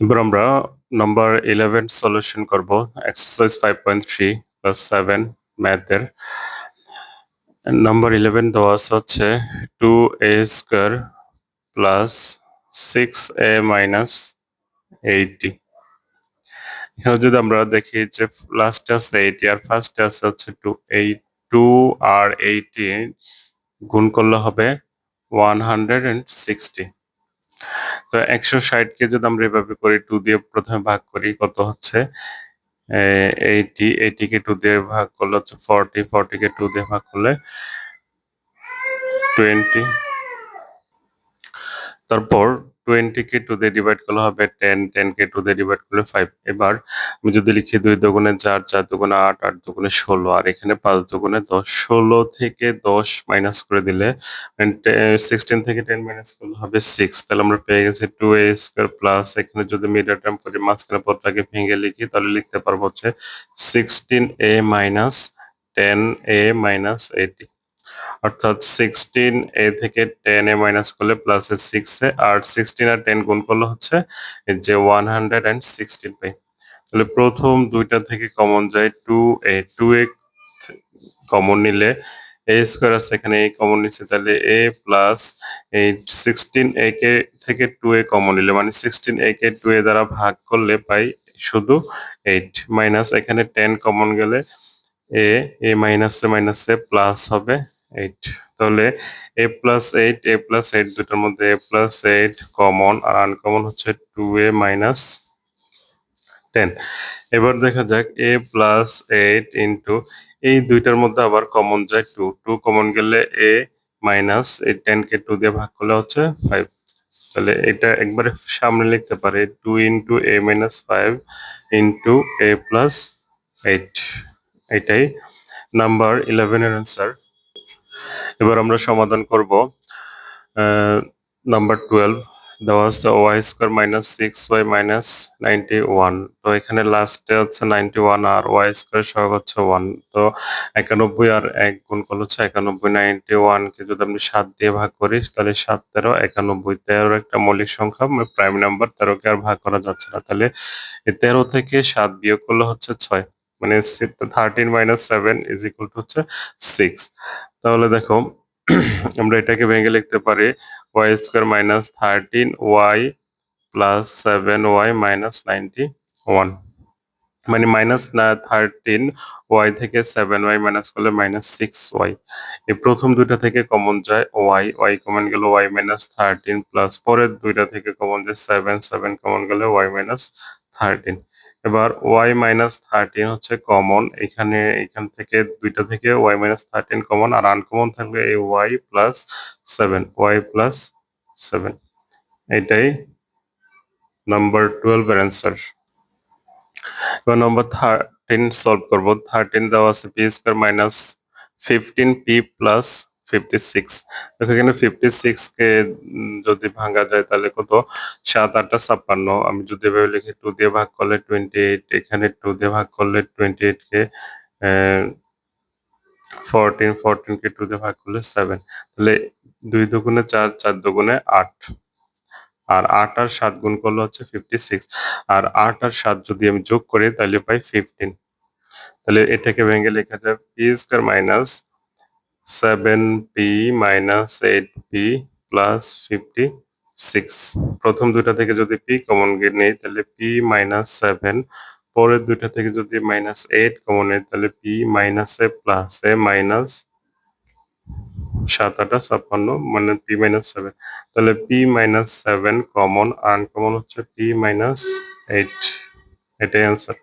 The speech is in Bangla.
এবার আমরা নাম্বার ইলেভেন সলিউশন করব exercise five point three plus seven ম্যাথের নাম্বার ইলেভেন দেওয়া আছে হচ্ছে two A square plus six A minus eighty এখানে যদি আমরা দেখি যে লাস্টে আছে এইটি আর ফার্স্টে আছে হচ্ছে টু এই টু আর এইটি গুণ করলে হবে ওয়ান হান্ড্রেড অ্যান্ড সিক্সটি তো একশো ষাটকে যদি আমরা এভাবে করি টু দিয়ে প্রথমে ভাগ করি, কত হচ্ছে? এইটি এইটিকে টু দিয়ে ভাগ করলে হচ্ছে ফর্টি ফর্টিকে টু দিয়ে ভাগ করলে টোয়েন্টি তারপর টোয়েন্টি কে টু দিয়ে ডিভাইড করলে হবে টেন টেন কে টু দিয়ে ডিভাইড করলে ফাইভ এবার আমি যদি লিখি দুই দুগুণে চার চার দুগুণে আট আট দুগুণে ষোলো, আর এখানে পাঁচ দুগুণে দশ, ষোলো থেকে দশ মাইনাস করে দিলে সিক্সটিন থেকে টেন মাইনাস করলে হবে সিক্স তাহলে আমরা পেয়ে গেছি টু এ স্কোয়ার প্লাস এখানে যদি মিডল টার্ম করে, মাঝখানে পদটাকে ভেঙে লিখি, তাহলে লিখতে পারব হচ্ছে sixteen A minus ten A minus eighty অর্থাৎ সিক্সটিন এ থেকে টেন এ মাইনাস করলে প্লাস এ সিক্স এ, আর সিক্সটিন আর টেন গুণ করলে হচ্ছে যে ওয়ান হান্ড্রেড অ্যান্ড সিক্সটিন পাই। তাহলে প্রথম দুইটা থেকে কমন যায় two A two A common নিলে এ স্কোয়ার আছে এখানে এ কমন নিচ্ছে, তাহলে এ প্লাস এই সিক্সটিন এ কে থেকে টু এ কমন নিলে মানে সিক্সটিন এ কে টু এ দ্বারা ভাগ করলে পাই শুধু এইট মাইনাস এখানে টেন কমন গেলে এ এ মাইনাসে মাইনাসে প্লাস হবে এইট তাহলে A plus eight A plus eight দুটার মধ্যে এ প্লাস এইট কমন আর আনকমন হচ্ছে টু এ মাইনাস টেন এবার দেখা যাক এ প্লাস এইট ইন্টু এই দুইটার মধ্যে আবার কমন যায় টু টু কমন গেলে এ মাইনাস এই টেনকে টু দিয়ে ভাগ করলে হচ্ছে ফাইভ তাহলে এটা একবারে সামনে লিখতে পারে two into A minus five into A plus eight এটাই নাম্বার ইলেভেনের অ্যান্সার এবার আমরা সমাধান করব নাম্বার টুয়েলভ দেওয়া আছে Y square minus six Y minus ninety one তো এখানে লাস্টে হচ্ছে নাইনটি ওয়ান আর ওয়াই স্কোয়ার সহগ হচ্ছে ওয়ান তো একানব্বই আর এক গুণ করলে হচ্ছে একানব্বই নাইনটি ওয়ানকে যদি আমি সাত দিয়ে ভাগ করি, তাহলে সাত তেরো, একানব্বই। তেরো একটা মৌলিক সংখ্যা প্রাইম নাম্বার তেরোকে আর ভাগ করা যাচ্ছে না। তাহলে এই তেরো থেকে সাত বিয়োগ করলে হচ্ছে ছয় মানে thirteen minus seven is equal to হচ্ছে সিক্স তাহলে দেখো, আমরা এটাকে ভেঙে লিখতে পারি Y square minus thirteen Y plus seven Y minus ninety one মানে মাইনাস না থার্টিন ওয়াই থেকে সেভেন ওয়াই মাইনাস করলে মাইনাস সিক্স ওয়াই এই প্রথম দুইটা থেকে কমন যায় ওয়াই ওয়াই কমন গেলে ওয়াই মাইনাস থার্টিন প্লাস পরের দুইটা থেকে কমন যায় সেভেন সেভেন কমন গেলে ওয়াই মাইনাস থার্টিন এবার ওয়াই মাইনাস থার্টিন হচ্ছে কমন এখানে, এখান থেকে, দুইটা থেকে ওয়াই মাইনাস থার্টিন কমন আর আনকমন থাকবে এই Y plus seven Y plus seven এটাই নাম্বার টুয়েলভ এর অ্যান্সার এবার নম্বর থার্টিন সলভ করব। থার্টিন দেওয়া আছে P square minus fifteen P plus fifty six দেখো এখানে ফিফটি সিক্স কে যদি ভাঙা যায় তাহলে কত? সাত, আটটা, ছাপ্পান্ন। আমি যদি এভাবে লিখি টু দিয়ে ভাগ করলে টোয়েন্টি এইট এখানে টু দিয়ে ভাগ করলে টোয়েন্টি এইট কে ফোরটিন ফোরটিন কে টু দিয়ে ভাগ করলে সেভেন তাহলে দুই দুগুণে চার চার দুগুণে আট। আর আট আর সাত গুণ করলে হচ্ছে ফিফটি সিক্স আর আট আর সাত যদি আমি যোগ করি তাহলে পাই ফিফটিন তাহলে এটাকে ভেঙে লেখা যায় p square minus seven p minus eight p plus fifty six প্রথম দুইটা থেকে যদি পি কমন নেই, তাহলে পি মাইনাস সেভেন পরের দুইটা থেকে যদি মাইনাস এইট কমন নেই, তাহলে p minus a plus a minus সাত আটা ছাপ্পান্ন মানে পি মাইনাস সেভেন তাহলে p minus seven common uncommon হচ্ছে পি মাইনাস এইট এটাই অ্যান্সার